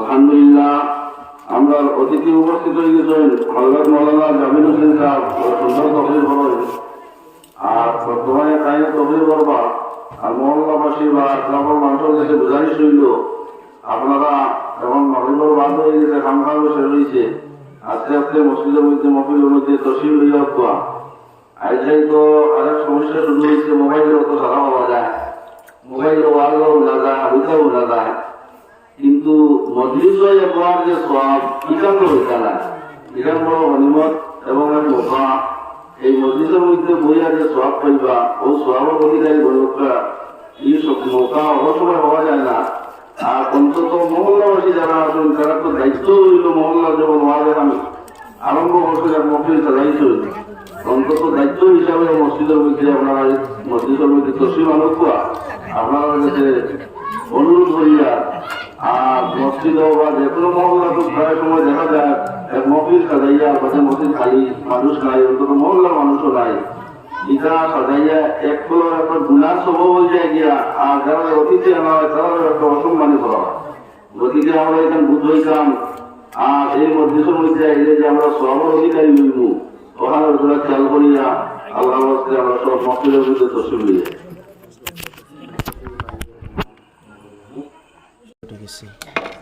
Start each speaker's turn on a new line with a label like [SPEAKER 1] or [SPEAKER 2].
[SPEAKER 1] আলহামদুলিল্লাহ, আমরা অতিথি উপস্থিত হয়ে গেছেন হজরত মৌলানা জামিন হোসেন সাহেব, সুন্দর আর বর্তমানে তাই তহবিল করবা আর মহল্লাবাসী বা গ্রামের মানুষের কাছে গুজারিশ হইল আপনারা এখন নভেম্বর বাদ হয়ে গেছে কামকাজ শেষ হয়েছে আস্তে আস্তে মসজিদের মধ্যে মফিলের মধ্যে তসিল লইয়া হওয়া আজকাল তো আরেক সমস্যা শুরু হয়েছে, মোবাইলের অত সারা পাওয়া যায় মোবাইল ওয়ালও না যায় হইতেও না যায়। কিন্তু মজলিস একবার যে সব ইকান হইতা না ইকান বড় গনিমত এবং মৌকা এই মজলিসের মধ্যে বইয়া যে সব পাইবা ও সবের অধিকারী বলকা এই সব মৌকা অবসময় হওয়া যায় না। আর অন্তত মহল্লাবাসী যারা আছেন, তারা তো দায়িত্ব হইল মহল্লা যেমন ওয়াজের আমি আরম্ভ করছে এক মফিল চালাইছে অন্তত দায়িত্ব হিসাবে মসজিদের মধ্যে আপনারা মসজিদের মধ্যে তসিম আনুকুয়া আপনারা অনুরোধ করিয়া আর মসজিদ বা যে কোনো মহল্লা তো প্রায় সময় দেখা যায় এক সাজাইয়া পাশে মসজিদ খালি মানুষ নাই, অন্তত মহল্লার মানুষও নাই। গতিকে আমরা এখানে বুঝ হইতাম, আর এই মধ্যের মধ্যে এই যে আমরা সব অধিকারী হইব ওখানে খেয়াল করিয়া আল্লাহ আমরা সব মফিলের মধ্যে
[SPEAKER 2] Legacy.